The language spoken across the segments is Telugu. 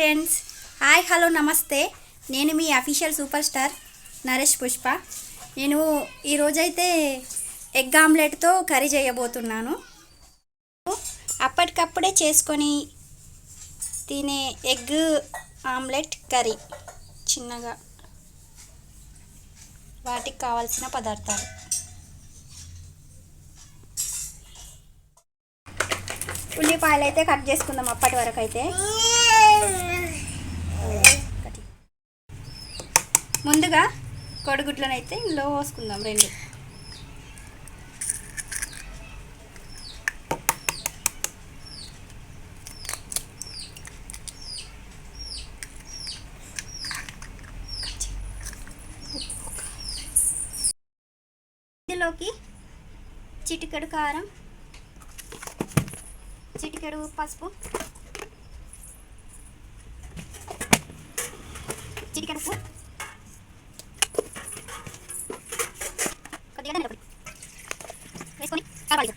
ఫ్రెండ్స్ హాయ్ హలో నమస్తే. నేను మీ official super star Naresh Pushpa. నేను ఈరోజైతే ఎగ్ ఆమ్లెట్తో కర్రీ చేయబోతున్నాను. అప్పటికప్పుడే చేసుకొని తినే ఎగ్ ఆమ్లెట్ కర్రీ. చిన్నగా. వాటికి కావాల్సిన పదార్థాలు. ఉల్లిపాయలు అయితే కట్ చేసుకుందాం అప్పటి వరకు అయితే ముందుగా కోడిగుడ్లను అయితే ఇందులో పోసుకుందాం రెండు. ఇందులోకి చిటికెడు కారం చిటికెడు పసుపు చిటికెడు ఉప్పు కొద్దిగా నిలబడి వేసుకొని కలపాలి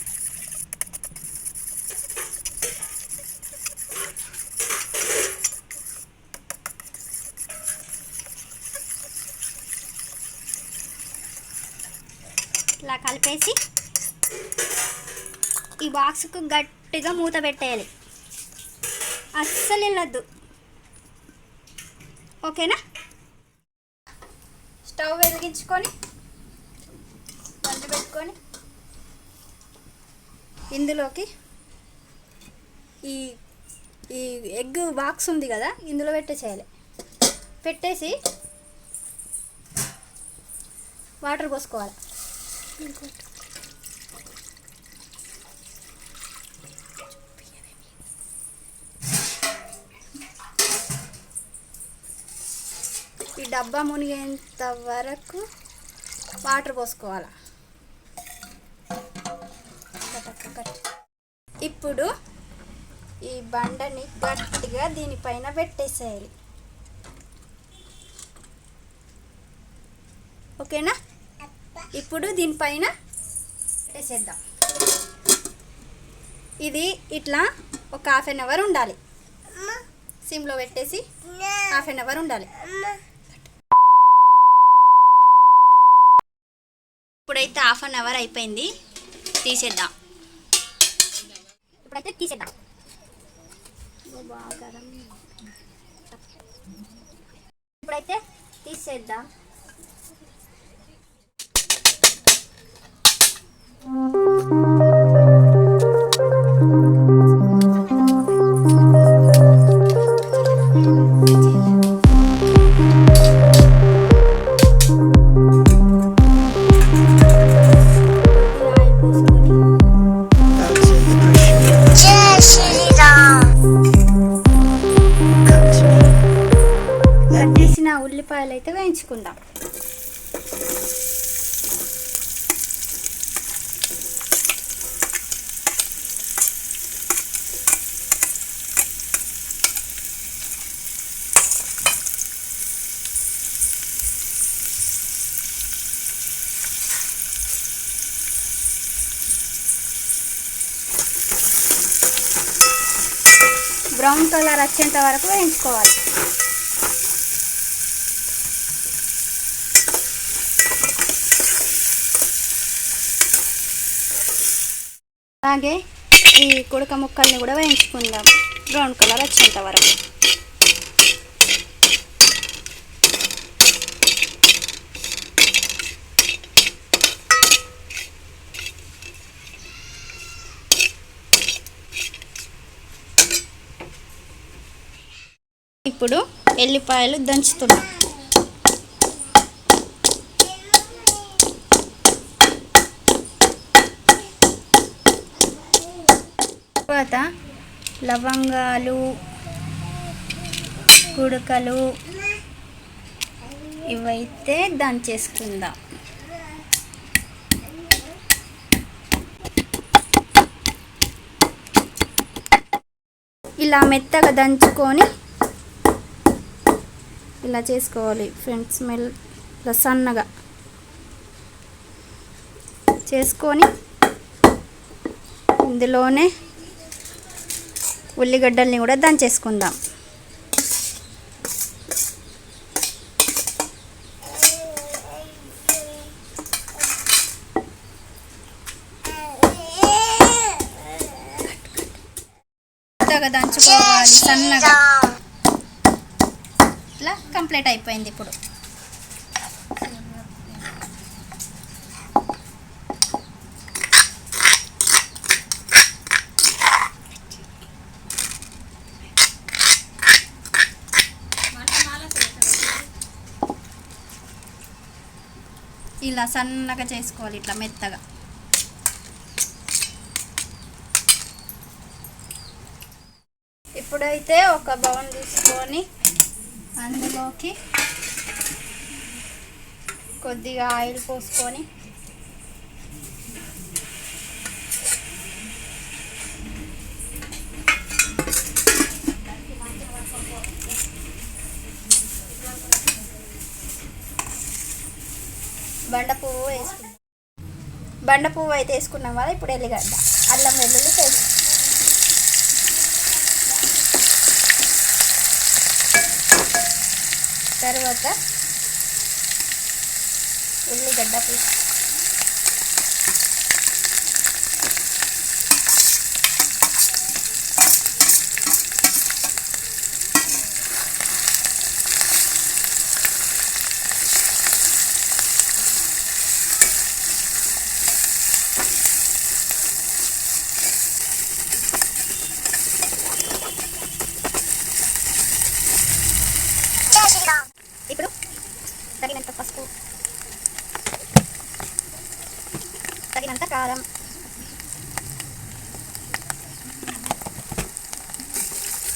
ఇలా కలిపేసి ఈ బాక్స్కు గట్టిగా మూత పెట్టేయాలి. అస్సలు వెళ్ళొద్దు. ఓకేనా? స్టవ్ వెలిగించుకొని వంట పెట్టుకొని ఇందులోకి ఈ ఈ ఎగ్ బాక్స్ ఉంది కదా ఇందులో పెట్టేసేయాలి. పెట్టేసి వాటర్ పోసుకోవాలి. డబ్బా మునిగేంత వరకు వాటర్ పోసుకోవాలి? ఇప్పుడు ఈ బండని గట్టిగా దీనిపైన పెట్టేసేయాలి. ఓకేనా? ఇప్పుడు దీనిపైన పెట్టేసేద్దాం. ఇది ఇట్లా ఒక హాఫ్ అన్ అవర్ ఉండాలి. సిమ్లో పెట్టేసి హాఫ్ అన్ అవర్ ఉండాలి. ఇప్పుడైతే హాఫ్ అన్ అవర్ అయిపోయింది. తీసేద్దాం. ఇప్పుడైతే తీసేద్దాం. ఇప్పుడైతే తీసేద్దాం. ఆయిల్ ఉల్లిపాయలు అయితే వేయించుకుందాం. బ్రౌన్ కలర్ వచ్చేంత వరకు వేయించుకోవాలి. అలాగే ఈ కుడక ముక్కల్ని కూడా వేయించుకుందాం. బ్రౌన్ కలర్ వచ్చేంత వరకు. ఇప్పుడు ఎల్లిపాయలు దంచుతున్నాం. తర్వాత లవంగాలు కుడకలు ఇవైతే దంచేసుకుందాం ఇలా మెత్తగా దంచుకొని ఇలా చేసుకోవాలి ఫ్రెండ్స్ మెల్ ప్రసన్నగా సన్నగా చేసుకొని ఇందులోనే ఉల్లిగడ్డల్ని కూడా దంచేసుకుందాం దంచుకోవాలి సన్నగా. ఇట్లా కంప్లీట్ అయిపోయింది ఇప్పుడు. ఇలా సన్నగా చేసుకోవాలి ఇట్లా మెత్తగా. ఇప్పుడైతే ఒక బౌల్ తీసుకొని అందులోకి కొద్దిగా ఆయిల్ పోసుకొని బండ పువ్వు వేసుకున్నాం. బండ పువ్వు అయితే వేసుకున్నాం కదా ఇప్పుడు ఎల్లిగడ్డ. అల్లం వెల్లుల్లి పేస్ట్. తర్వాత ఉల్లిగడ్డ పేస్ట్. తగినంత కారం.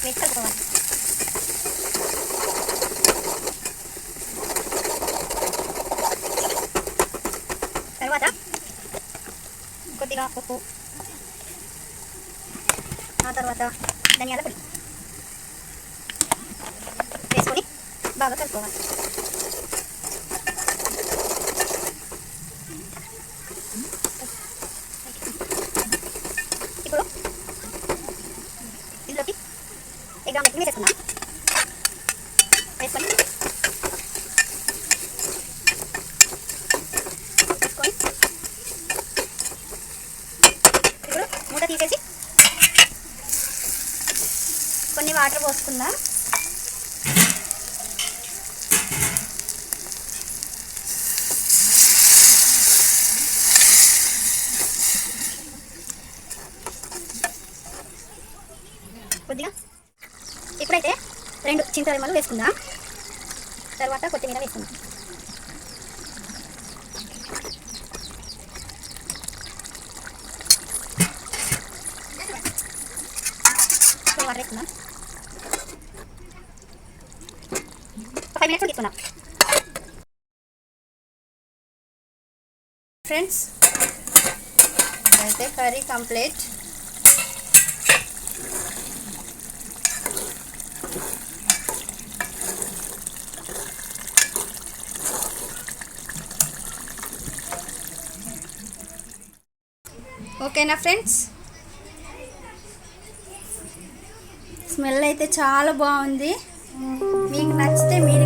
వేసి కలుపుకోవాలి తర్వాత కొద్దిగా ఉప్పు. ఆ తర్వాత ధనియాల పొడి. వేసుకొని బాగా కలుపుకోవాలి ఇప్పుడు ఇందులోకి ఎగ్ వేసుకొని వేసుకొని ఇప్పుడు మూత తీసేసి కొన్ని వాటర్ పోసుకుందాం కొద్దిగా ఇప్పుడైతే రెండు వేసుకుందాం. తర్వాత కొత్తిమీర వేసుకుందాం. వాటర్ వేసుకుందాం. ఫైవ్ మినిట్స్ ఫ్రెండ్స్ అయితే కర్రీ కంప్లీట్ ఓకేనా ఫ్రెండ్స్? స్మెల్ అయితే చాలా బాగుంది. మీకు నచ్చితే మీరు